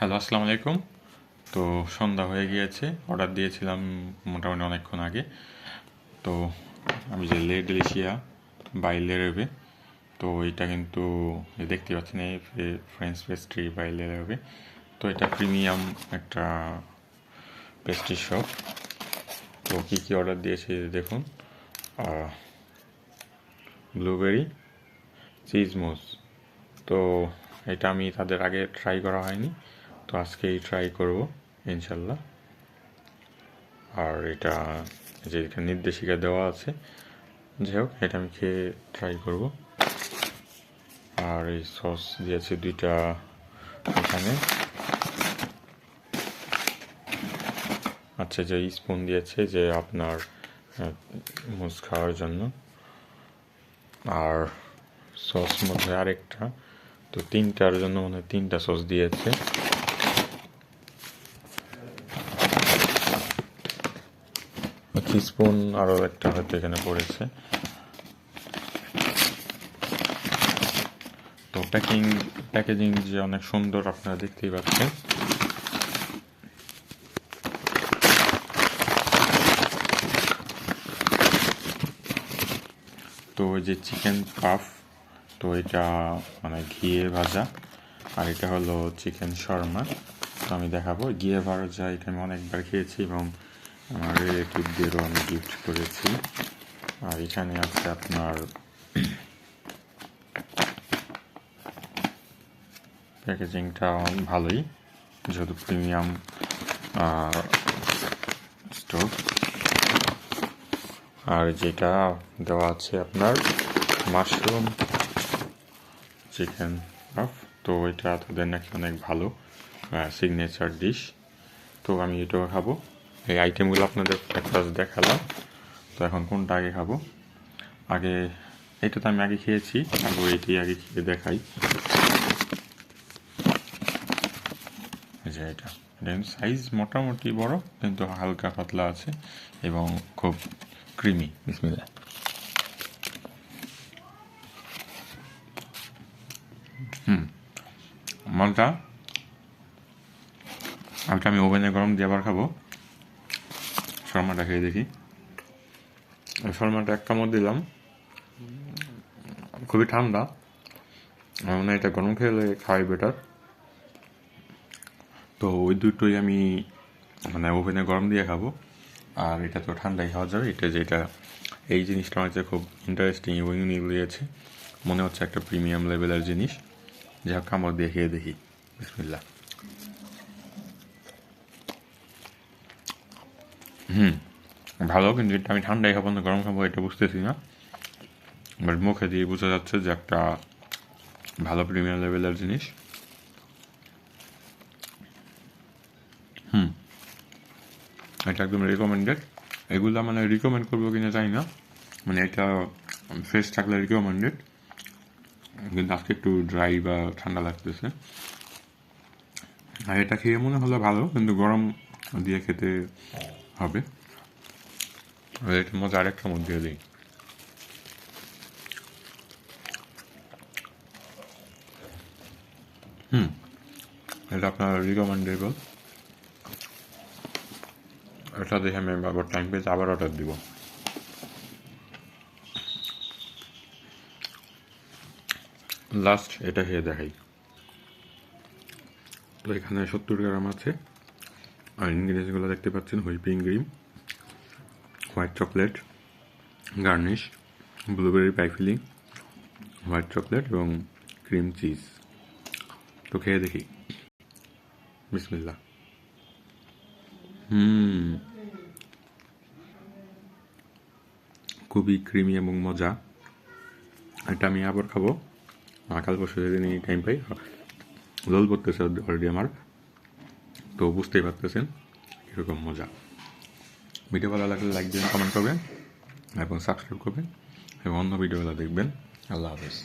Hello, আসসালামু আলাইকুম। তো সন্ধ্যা হয়ে গিয়েছে, অর্ডার দিয়েছিলাম মোটামুটি অনেকক্ষণ আগে। তো আমি যে লে ডেলিশিয়া বাই লেরেবে, তো এটা কিন্তু দেখতে পাচ্ছেন, এই ফ্রেঞ্চ পেস্ট্রি বাই লেরেবে। তো এটা প্রিমিয়াম একটা পেস্ট্রি শপ। তো কী কী অর্ডার দিয়েছি দেখুন। ব্লুবেরি চিজ মোস তো এটা আমি তাদের আগে ট্রাই করা হয়নি। তো আজকেই ট্রাই করব, ইনশাল্লাহ। আর এটা যে এটা নির্দেশিকা দেওয়া আছে, যাই হোক, এটা আমি খেয়ে ট্রাই করব। আর এই সস দিয়েছে দুইটা এখানে। আচ্ছা যে স্পুন দিয়েছে যে আপনার মুস খাওয়ার জন্য। আর সস মধ্যে আরেকটা, তো তিনটার জন্য মনে তিনটা সস দিয়েছে। স্পুন আরও একটা হয়তো এখানে পড়েছে। তো প্যাকিং, প্যাকেজিং যে অনেক সুন্দর আপনারা দেখতেই পাচ্ছেন। তো ওই যে চিকেন পাফ, তো এটা মানে ঘিয়ে ভাজা, আর এটা হলো চিকেন শর্মা। তো আমি দেখাবো। ঘিয়ে ভাজা এটা আমি অনেকবার খেয়েছি এবং আমার রিলেটিভদেরও আমি গিফট করেছি। আর এখানে আছে আপনার প্যাকেজিংটা ভালোই, যেহেতু প্রিমিয়াম স্টোভ আর যেটা দেওয়া আছে আপনার মাশরুম চিকেন পাফ তো এটা তাদের নাকি অনেক ভালো সিগনেচার ডিশ তো আমি এটাও খাব। এই আইটেমগুলো আপনাদের একটা দেখালাম। তো এখন কোনটা আগে খাব? আগে এটা তো আমি আগে খেয়েছি, আগে এইটি আগে খেয়ে দেখাই। যে এটা। সাইজ মোটামুটি বড়, কিন্তু হালকা পাতলা আছে এবং খুব ক্রিমি বিসমিল্লা হুম। মালটা আলটা আমি ওভেনে গরম দিয়ে আবার খাব। শর্মাটা খেয়ে দেখি। শর্মাটা এক কামড় দিলাম। খুবই ঠান্ডা। মানে এটা গরম খেলে খাওয়াই বেটার তো ওই দুটোই আমি মানে ওভেনে গরম দিয়ে খাব। আর এটা তো ঠান্ডাই খাওয়া যাবে। এটা যেটা, এই জিনিসটা আমার কাছে খুব ইন্টারেস্টিং এবং ইউনিক লেগেছে। মনে হচ্ছে একটা প্রিমিয়াম লেভেলের জিনিস। যা কামড় দিয়ে খেয়ে দেখি। বিসমিল্লা হুম। ভালো, কিন্তু এটা আমি ঠান্ডাই খাব না, গরম খাব, এটা বুঝতেছি না। বাট মুখে দিয়ে বোঝা যাচ্ছে যে একটা ভালো প্রিমিয়াম লেভেলের জিনিস। হুম। এটা একদম রিকমেন্ডেড এগুলো মানে রিকমেন্ড করব কিনা জানি না। মানে এটা ফ্রেশ থাকলে রিকমেন্ডেড কিন্তু আজকে একটু ড্রাই বা ঠান্ডা লাগতেছে। আর এটা খেয়ে মনে হলো ভালো, কিন্তু গরম দিয়ে খেতে হবে। এটা মজা আরেকটা মধ্যে দিই। হুম, এটা আপনার রিকমেন্ডেবল এটা দেখে আমি আবার টাইম পেয়েছি আবার অর্ডার দিব। লাস্ট এটা খেয়ে দেখাই। তো এখানে সত্তর গ্রাম আছে। আর ইনগ্রিডিয়েন্টসগুলো দেখতে পাচ্ছেন, whipping cream, white chocolate, garnish, blueberry pie filling, white chocolate এবং ক্রিম চিজ। তো খেয়ে দেখি। বিসমিল্লা হুম। খুবই ক্রিমি এবং মজা। এটা আমি আবার খাব। কাল পরশু যেদিন টাইম পাই লোল পড়তেছে অলরেডি আমার। তো বুঝতেই পারতেছেন, এরকম মজা। ভিডিও ভালো লাগলে লাইক দেবেন কমেন্ট করবেন, এবং সাবস্ক্রাইব করবেন, এবং অন্য ভিডিওগুলো দেখবেন। আল্লাহ হাফেজ।